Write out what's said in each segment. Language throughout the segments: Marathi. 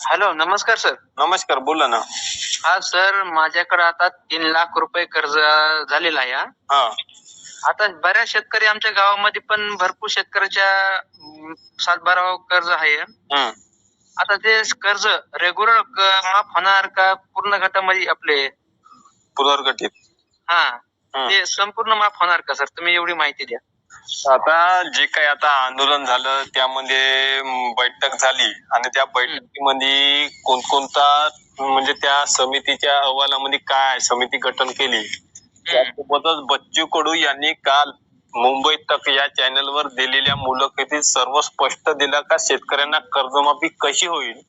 हॅलो नमस्कार सर. नमस्कार बोला ना. हा सर माझ्याकडे आता तीन लाख रुपये कर्ज झालेलं आहे हा. हा. आता बऱ्याच शेतकरी आमच्या गावामध्ये पण भरपूर शेतकऱ्याच्या अं, सातबारा कर्ज आहे. हम्म. आता ते कर्ज रेग्युलर माफ होणार का पूर्ण गटामध्ये आपले? पुनर्गठित हा. हम्म. ते संपूर्ण माफ होणार का सर? तुम्ही एवढी माहिती द्या. आता जे काही आता आंदोलन झालं त्यामध्ये बैठक झाली आणि त्या बैठकीमध्ये कोणकोणता म्हणजे त्या समितीच्या अहवालामध्ये काय समिती गठन केली. त्यासोबतच बच्चू कडू यांनी काल मुंबई तक या चॅनलवर दिलेल्या मुलाखतीत सर्व स्पष्ट दिलं का शेतकऱ्यांना कर्जमाफी कशी होईल.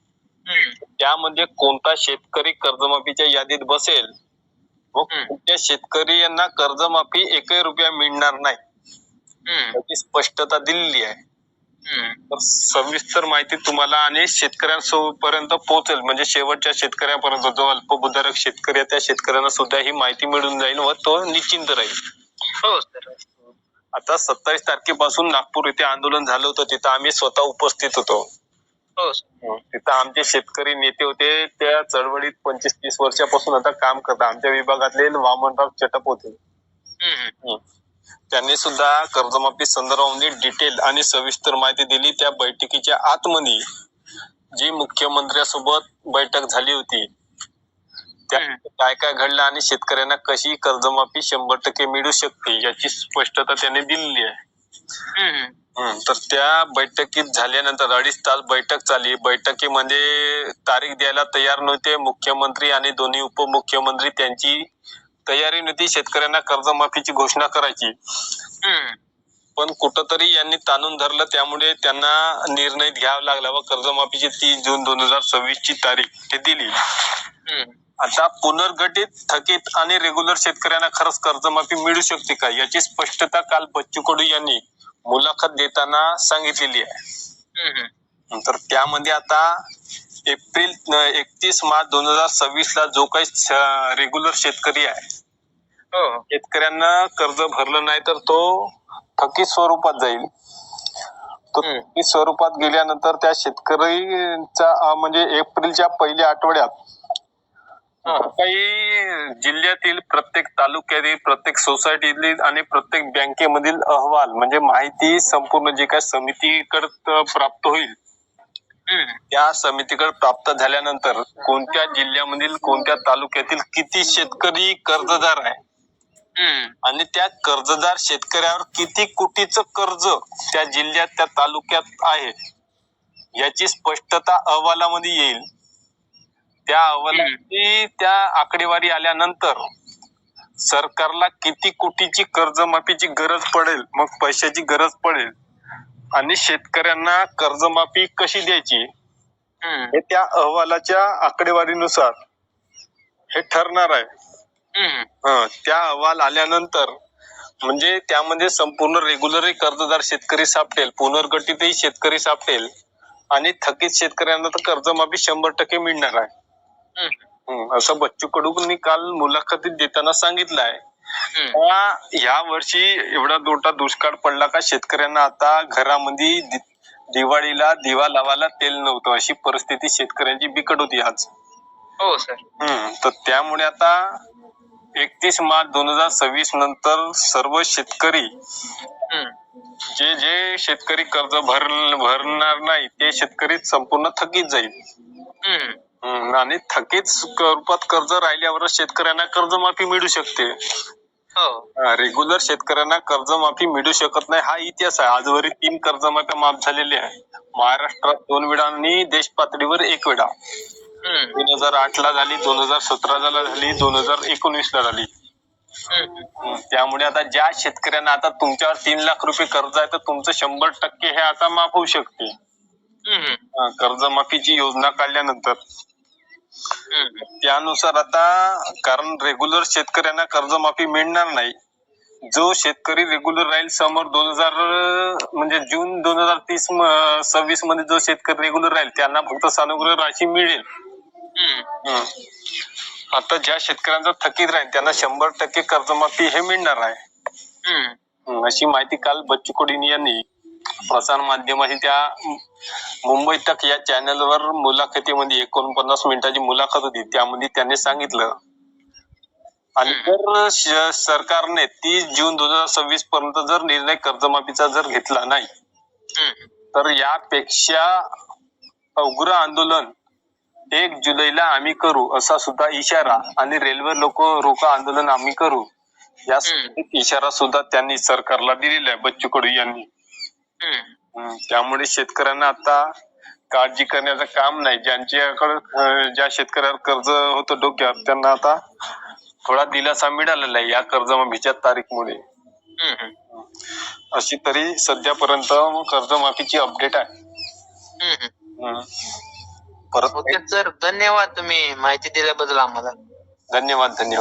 त्यामध्ये कोणता शेतकरी कर्जमाफीच्या यादीत बसेल? व. कोणत्या शेतकरी यांना कर्जमाफी एकही रुपया मिळणार नाही? हम्म. याची स्पष्टता दिलेली आहे. तर सविस्तर माहिती तुम्हाला आणि शेतकऱ्यांपर्यंत पोहोचेल. म्हणजे शेवटच्या शेतकऱ्यापर्यंत जो अल्पभूधारक शेतकरी आहे त्या शेतकऱ्यांना सुद्धा ही माहिती मिळून जाईल व तो निश्चिंत राहील. हो सर. आता सत्तावीस तारखेपासून नागपूर इथे आंदोलन झालं होतं. तिथं आम्ही स्वतः उपस्थित होतो. हो तिथं आमचे शेतकरी नेते होते. त्या चळवळीत पंचवीस तीस वर्षापासून आता काम करतात. आमच्या विभागातले वामनराव चटप होते. त्यांनी सुद्धा कर्जमाफी संदर्भामध्ये डिटेल आणि सविस्तर माहिती दिली. त्या बैठकीच्या आतमध्ये जी मुख्यमंत्र्यासोबत बैठक झाली होती त्या. काय काय घडलं आणि शेतकऱ्यांना कशी कर्जमाफी शंभर टक्के मिळू शकते याची स्पष्टता त्यांनी दिलेली आहे. तर त्या बैठकीत झाल्यानंतर अडीच तास बैठक चालली. बैठकीमध्ये तारीख द्यायला तयार नव्हते. मुख्यमंत्री आणि दोन्ही उपमुख्यमंत्री त्यांची तयारी नव्हती शेतकऱ्यांना कर्जमाफीची घोषणा करायची. पण कुठंतरी यांनी ताणून धरलं त्यामुळे त्यांना निर्णय घ्यावा लागला व कर्जमाफीची तीस जून दोन हजार सव्वीस ची तारीख ते दिली. आता पुनर्गठित थकीत आणि रेग्युलर शेतकऱ्यांना खरंच कर्जमाफी मिळू शकते का याची स्पष्टता काल बच्चू कडू यांनी मुलाखत देताना सांगितलेली आहे. तर त्यामध्ये आता एप्रिल एकतीस मार्च दोन हजार सव्वीस ला जो काही रेग्युलर शेतकरी आहे शेतकऱ्यांना कर्ज भरलं नाही तर तो थकीत स्वरूपात जाईल तो. थकीत स्वरूपात गेल्यानंतर त्या शेतकरीचा म्हणजे एप्रिलच्या पहिल्या आठवड्यात हा. काही जिल्ह्यातील प्रत्येक तालुक्यातील प्रत्येक सोसायटीतील आणि प्रत्येक बँकेमधील अहवाल म्हणजे माहिती संपूर्ण जे काही समितीकडे प्राप्त होईल. त्या समितीकडे प्राप्त झाल्यानंतर कोणत्या जिल्ह्यामधील कोणत्या तालुक्यातील किती शेतकरी कर्जदार आहे. आणि त्या कर्जदार शेतकऱ्यावर किती कोटीचं कर्ज त्या जिल्ह्यात त्या तालुक्यात आहे याची स्पष्टता अहवालामध्ये येईल त्या अहवालाची त्या आकडेवारी आल्यानंतर सरकारला किती कोटीची कर्जमाफीची गरज पडेल मग पैशाची गरज पडेल आणि शेतकऱ्यांना कर्जमाफी कशी द्यायची. हे त्या अहवालाच्या आकडेवारीनुसार हे ठरणार आहे. हं, त्या अहवाल आल्यानंतर म्हणजे त्यामध्ये संपूर्ण रेग्युलरही कर्जदार शेतकरी सापडेल पुनर्गठितही शेतकरी सापडेल आणि थकीत शेतकऱ्यांना तर कर्जमाफी शंभर टक्के मिळणार आहे. हं, असं बच्चू कडूंनी काल मुलाखतीत देताना सांगितलं आहे. या- वर्षी एवढा मोठा दुष्काळ पडला का शेतकऱ्यांना आता घरामध्ये दि- दिवाळीला दिवा लावायला तेल नव्हतं अशी परिस्थिती शेतकऱ्यांची बिकट होती आज. हो सर. हम्म, तर त्यामुळे आता एकतीस मार्च दोन हजार सव्वीस नंतर सर्व शेतकरी. जे जे शेतकरी कर्ज भर भरणार नाही ते शेतकरी संपूर्ण थकीत जाईल. आणि थकीत स्वरूपात कर्ज राहिल्यावर शेतकऱ्यांना कर्जमाफी मिळू शकते. हो. रेग्युलर शेतकऱ्यांना कर्जमाफी मिळू शकत नाही. हा इतिहास आहे. आजवरी तीन कर्जमाफ्या माफ झालेल्या आहे. महाराष्ट्रात दोन वेळा आणि देश पातळीवर एक वेळा. दोन हजार आठ ला झाली दोन हजार सतरा ला झाली दोन हजार एकोणीस ला झाली त्यामुळे आता ज्या शेतकऱ्यांना आता तुमच्यावर तीन लाख रुपये कर्ज आहे तर तुमचं शंभर टक्के हे आता माफ होऊ शकते. कर्जमाफीची योजना काढल्यानंतर. त्यानुसार आता कारण रेग्युलर शेतकऱ्यांना कर्जमाफी मिळणार नाही. जो शेतकरी रेग्युलर राहील समोर दोन हजार म्हणजे जून दोन हजार तीस सव्वीसमध्ये जो शेतकरी रेग्युलर राहील त्यांना फक्त सानुग्रह राशी मिळेल. आता ज्या शेतकऱ्यांचा थकीत राहील त्यांना शंभर टक्के कर्जमाफी हे मिळणार आहे. हम्म. हम्म, अशी माहिती काल बच्चू कडू यांनी प्रसार माध्यमाशी त्या मुंबई तक या चॅनलवर मुलाखतीमध्ये एकोणपन्नास मिनिटाची मुलाखत होती. त्यामध्ये त्यांनी सांगितलं आणि जर श- सरकारने तीस जून दोन हजार सव्वीस पर्यंत जर निर्णय कर्जमाफीचा जर घेतला नाही हम्म. तर यापेक्षा उग्र आंदोलन एक जुलैला आम्ही करू असा सुद्धा इशारा आणि रेल्वे लोक रोको आंदोलन आम्ही करू. या. इशारा सुद्धा त्यांनी सरकारला दिलेला आहे बच्चू कडू यांनी. त्यामुळे शेतकऱ्यांना आता काळजी करण्याचं काम नाही. ज्यांच्याकडे ज्या शेतकऱ्यावर कर्ज होतं डोक्यावर त्यांना आता थोडा दिलासा मिळालेला आहे या कर्जमाफीच्या तारीखमुळे. अशी तरी सध्यापर्यंत कर्जमाफीची अपडेट आहे. परत ओके सर. धन्यवाद तुम्ही माहिती दिल्याबद्दल आम्हाला. धन्यवाद धन्यवाद.